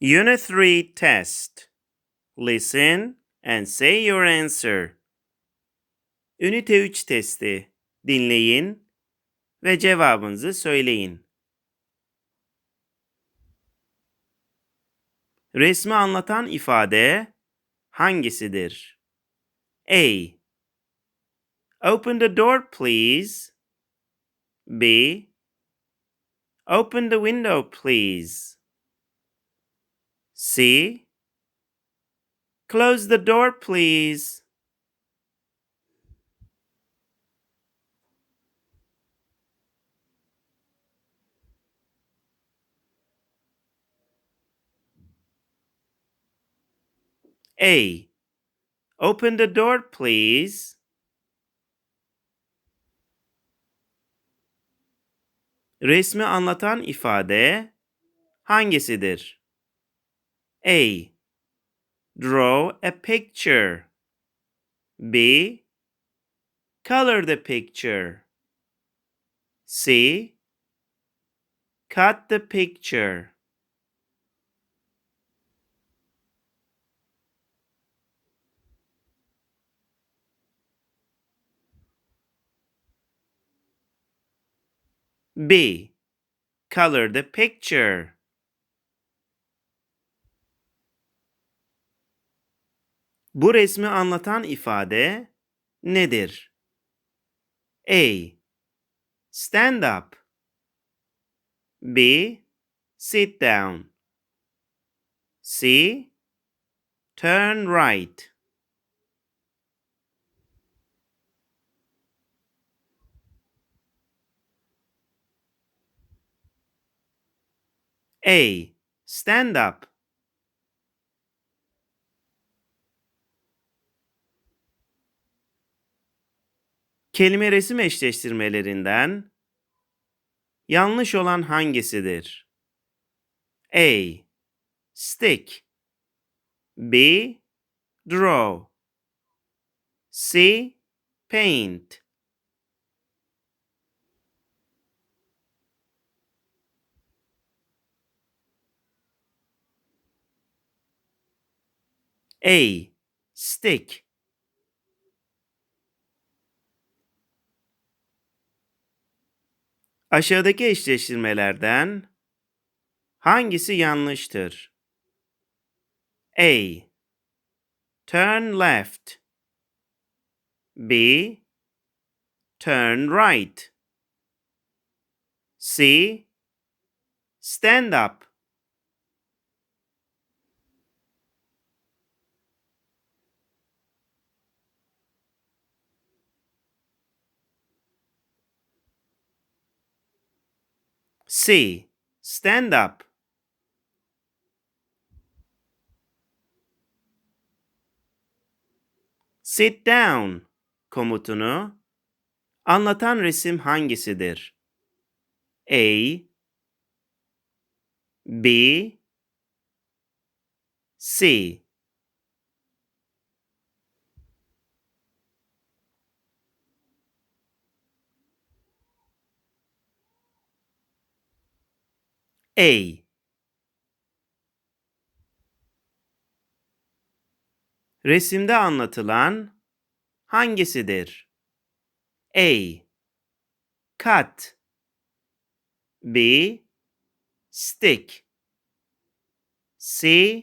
Unit 3 test. Listen and say your answer. Ünite 3 testi. Dinleyin ve cevabınızı söyleyin. Resmi anlatan ifade hangisidir? A. Open the door please. B. Open the window please. C. Close the door please. A. Open the door please. Resmi anlatan ifade hangisidir? A. Draw a picture. B. Color the picture. C. Cut the picture. B. Color the picture. Bu resmi anlatan ifade nedir? A. Stand up. B. Sit down. C. Turn right. A. Stand up. Kelime resim eşleştirmelerinden yanlış olan hangisidir? A. Stick. B. Draw. C. Paint. A. Stick. Aşağıdaki eşleştirmelerden hangisi yanlıştır? A. Turn left. B. Turn right. C. Stand up. C. Stand up. Sit down komutunu anlatan resim hangisidir? A. B. C. A. Resimde anlatılan hangisidir? A. Cut B. Stick C.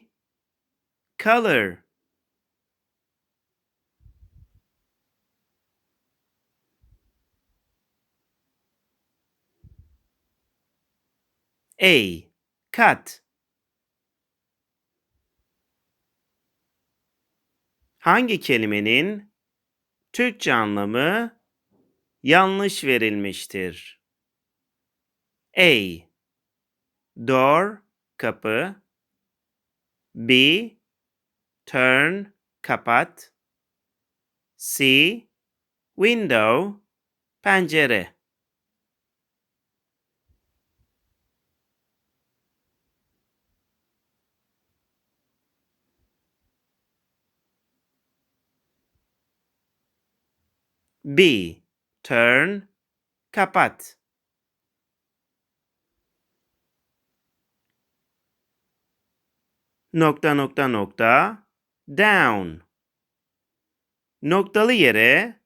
Color A. Cut. Hangi kelimenin Türkçe anlamı yanlış verilmiştir? A. Door, kapı. B. Turn, kapat. C. Window, pencere. B. Turn. Kapat. nokta nokta nokta down. Noktalı yere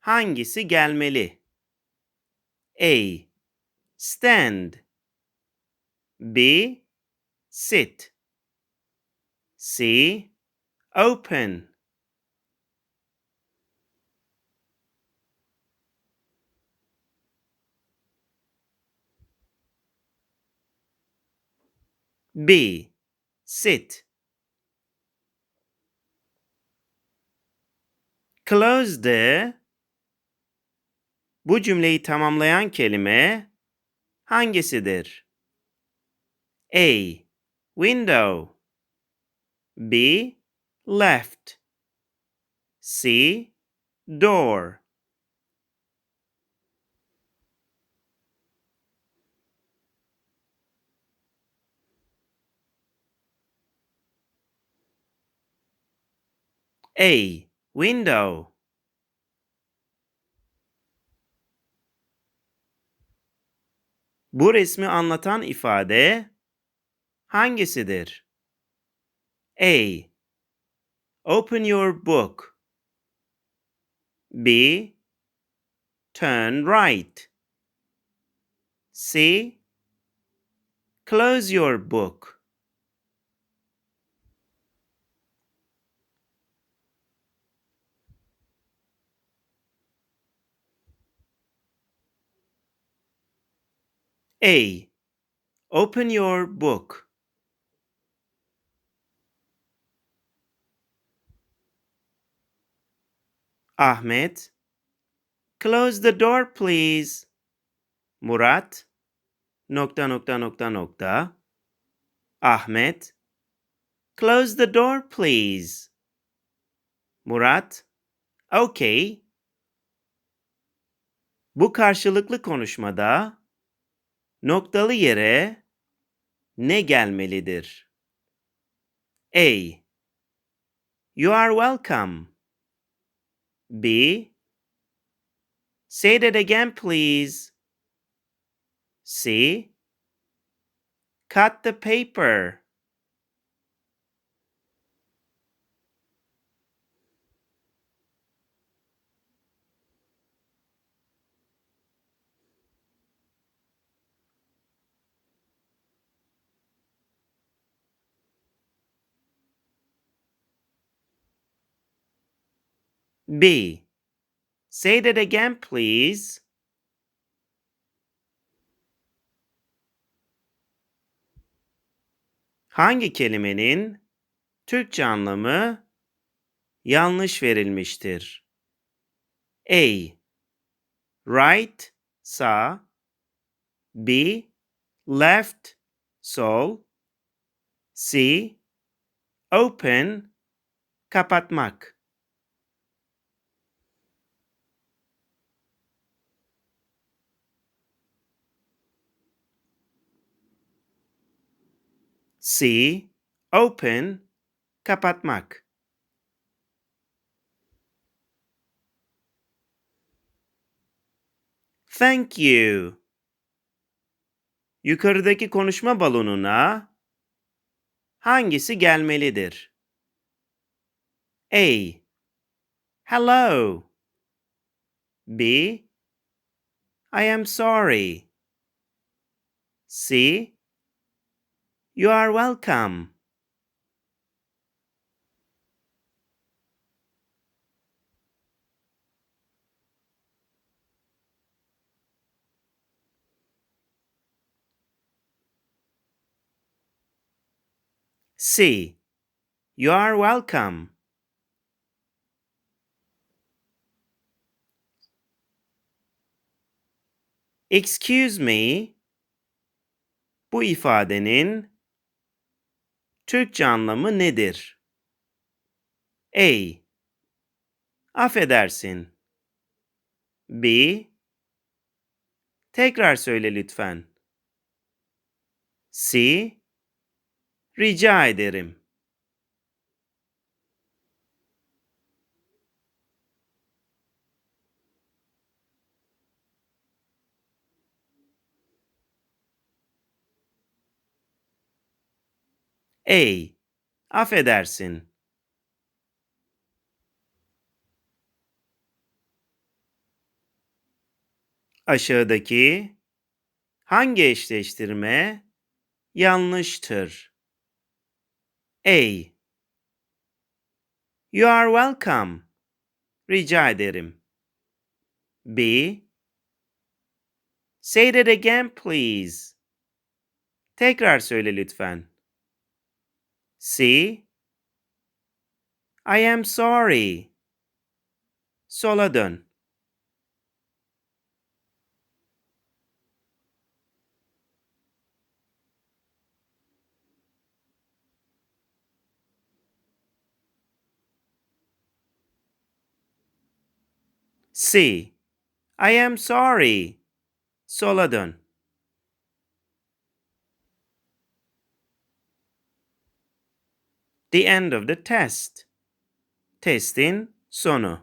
hangisi gelmeli? A. Stand. B. Sit. C. Open. B. Sit. Close the Bu cümleyi tamamlayan kelime hangisidir? A. Window B. Left C. Door A. Window Bu resmi anlatan ifade hangisidir? A. Open your book. B. Turn right. C. Close your book. A. Open your book. Ahmet. Close the door please. Murat. Nokta nokta nokta nokta. Ahmet. Close the door please. Murat. Okay. Bu karşılıklı konuşmada noktalı yere ne gelmelidir? A. You are welcome. B. Say that again, please. C. Cut the paper. B. Say that again, please. Hangi kelimenin Türkçe anlamı yanlış verilmiştir? A. Right, sağ. B. Left, sol. C. Open, kapatmak. C. Open, kapatmak. Thank you. Yukarıdaki konuşma balonuna hangisi gelmelidir? A. Hello. B. I am sorry. C. You are welcome. C. You are welcome. Excuse me. Bu ifadenin Türkçe anlamı nedir? A. Affedersin. B. Tekrar söyle lütfen. C. Rica ederim. A. Affedersin. Aşağıdaki hangi eşleştirme yanlıştır? A. You are welcome. Rica ederim. B. Say that again please. Tekrar söyle lütfen. C. I am sorry. Sola dön. C. I am sorry. Sola The end of the test. Testin sonu.